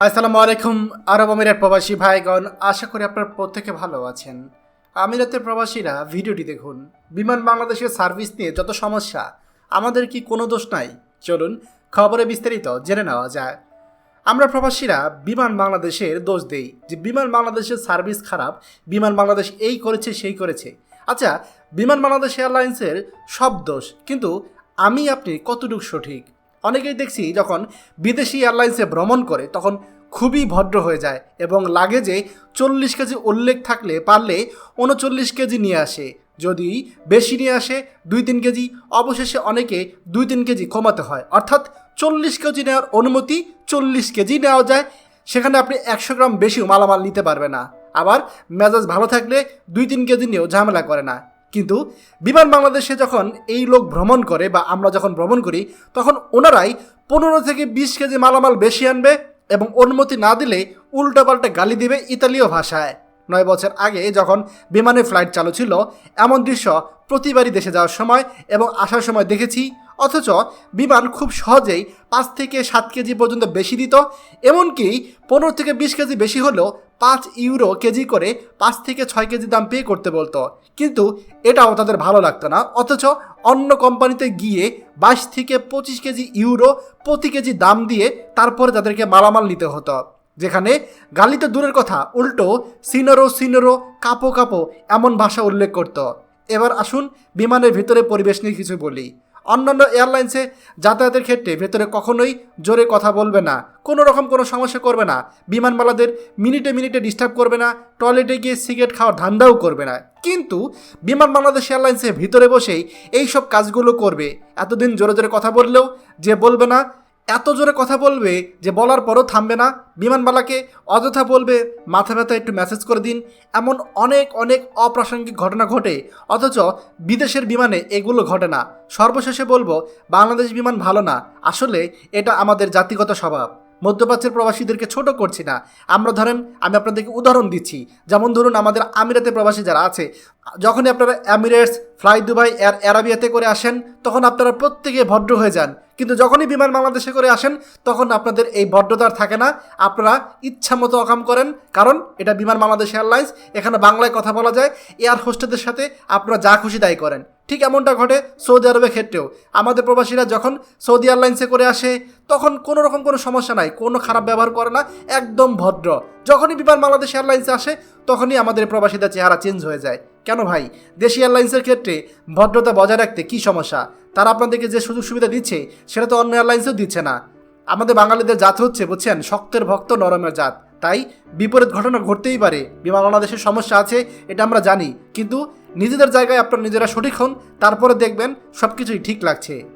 আসসালামু আলাইকুম, আরব আমিরাত প্রবাসী ভাইগণ, আশা করি আপনার প্রত্যেকে ভালো আছেন। আমিরাতের প্রবাসীরা ভিডিওটি দেখুন। বিমান বাংলাদেশের সার্ভিস নিয়ে যত সমস্যা, আমাদের কি কোনো দোষ নাই? চলুন খবরে বিস্তারিত জেনে নেওয়া যায় আমরা প্রবাসীরা বিমান বাংলাদেশের দোষ দেই যে বিমান বাংলাদেশের সার্ভিস খারাপ, বিমান বাংলাদেশ এই করেছে, সেই করেছে। আচ্ছা বিমান বাংলাদেশ এয়ারলাইন্সের সব দোষ, কিন্তু আমি আপনি কতটুকু সঠিক? অনেকেই দেখছি যখন বিদেশি এয়ারলাইন্সে ভ্রমণ করে তখন খুবই ভদ্র হয়ে যায় এবং লাগেজে চল্লিশ কেজি উল্লেখ থাকলে পারলে উনচল্লিশ কেজি নিয়ে আসে। যদি বেশি নিয়ে আসে, দুই তিন কেজি, অবশেষে অনেকে দুই তিন কেজি কমাতে হয়। অর্থাৎ চল্লিশ কেজি নেওয়ার অনুমতি চল্লিশ কেজি নেওয়া যায়, সেখানে আপনি একশো গ্রাম বেশি মালামাল নিতে পারবে না। আবার মেজাজ ভালো থাকলে দুই তিন কেজি নিয়েও ঝামেলা করে না। কিন্তু বিমান বাংলাদেশে যখন এই লোক ভ্রমণ করে বা আমরা যখন ভ্রমণ করি, তখন ওনারাই পনেরো থেকে বিশ কেজি মালামাল বেশি আনবে এবং অনুমতি না দিলে উল্টাপাল্টা গালি দিবে ইতালীয় ভাষায়। নয় বছর আগে যখন বিমানে ফ্লাইট চালু ছিল, এমন দৃশ্য প্রতিবারই দেশে যাওয়ার সময় এবং আসার সময় দেখেছি, অথচ বিমান খুব সহজেই পাঁচ থেকে সাত কেজি পর্যন্ত বেশি দিত, এমনকি পনেরো থেকে বিশ কেজি বেশি হলেও পাঁচ ইউরো কেজি করে পাঁচ থেকে ছয় কেজি দাম পে করতে বলতো। কিন্তু এটাও তাদের ভালো লাগতো না। অথচ অন্য কোম্পানিতে গিয়ে বাইশ থেকে পঁচিশ কেজি ইউরো প্রতি কেজি দাম দিয়ে তারপরে তাদেরকে মালামাল নিতে হতো। যেখানে গালি তো দূরের কথা, উল্টো সিনোরো সিনোরো, কাপো কাপো এমন ভাষা উল্লেখ করত। এবার আসুন বিমানের ভিতরে পরিবেশ নিয়ে কিছু বলি। অন্যান্য এয়ারলাইন্সে যাতায়াতের ক্ষেত্রে ভেতরে কখনোই জোরে কথা বলবে না, কোনো রকম কোনো সমস্যা করবে না, বিমানবালাদের মিনিটে মিনিটে ডিস্টার্ব করবে না টয়লেটে গিয়ে সিগারেট খাওয়ার ধান্দাও করবে না। কিন্তু বিমান বাংলাদেশ এয়ারলাইন্সের ভিতরে বসেই এই সব কাজগুলো করবে। এতদিন জোরে জোরে কথা বললেও যে বলবে না এত জোরে কথা বলবে যে বলার পরও থামবে না। বিমানবালাকে অযথা বলবে, মাথা ব্যথা, একটু মেসেজ করে দিন। এমন অনেক অনেক অপ্রাসঙ্গিক ঘটনা ঘটে। অথচ বিদেশের বিমানে এগুলো ঘটে না। সর্বশেষে বলব, বাংলাদেশ বিমান ভালো না। আসলে এটা আমাদের জাতিগত স্বভাব। মধ্যপ্রাচ্যের প্রবাসীদেরকে ছোট করছি না। আমরা ধরেন, আমি আপনাদেরকে উদাহরণ দিচ্ছি। যেমন ধরুন, আমাদের আমিরাতে প্রবাসী যারা আছে যখনই আপনারা এমিরেটস, ফ্লাই দুবাই, এয়ার অ্যারাবিয়াতে করে আসেন, তখন আপনারা প্রত্যেকে ভদ্র হয়ে যান। কিন্তু যখনই বিমান বাংলাদেশে করে আসেন, তখন আপনাদের এই ভদ্রতার থাকে না। আপনারা ইচ্ছা মতো অকাম করেন, কারণ এটা বিমান বাংলাদেশ এয়ারলাইন্স, এখানে বাংলায় কথা বলা যায়, এয়ার হোস্টেদের সাথে আপনারা যা খুশি তাই করেন। ঠিক এমনটা ঘটে সৌদি আরবের ক্ষেত্রেও। আমাদের প্রবাসীরা যখন সৌদি এয়ারলাইন্সে করে আসে, তখন কোনো রকম কোনো সমস্যা নাই, কোনো খারাপ ব্যবহার করে না, একদম ভদ্র। যখনই বিমান বাংলাদেশ এয়ারলাইন্সে আসে, তখনই আমাদের প্রবাসীদের চেহারা চেঞ্জ হয়ে যায়। কেন ভাই? দেশি এয়ারলাইন্সের ক্ষেত্রে ভদ্রতা বজায় রাখতে কি সমস্যা? তারা আপনাদেরকে যে সুযোগ সুবিধা দিচ্ছে, সেটা তো অন্য এয়ারলাইন্সেও দিচ্ছে না। আমাদের বাঙালিদের জাত হচ্ছে, বুঝছেন? শক্তের ভক্ত, নরমের জাত। তাই বিপরীত ঘটনা ঘটতেই পারে। বিমান বাংলাদেশের সমস্যা আছে, এটা আমরা জানি। কিন্তু নিজেদের জায়গায় আপনার নিজেরা সঠিক হন, তারপরে দেখবেন সব কিছুই ঠিক লাগছে।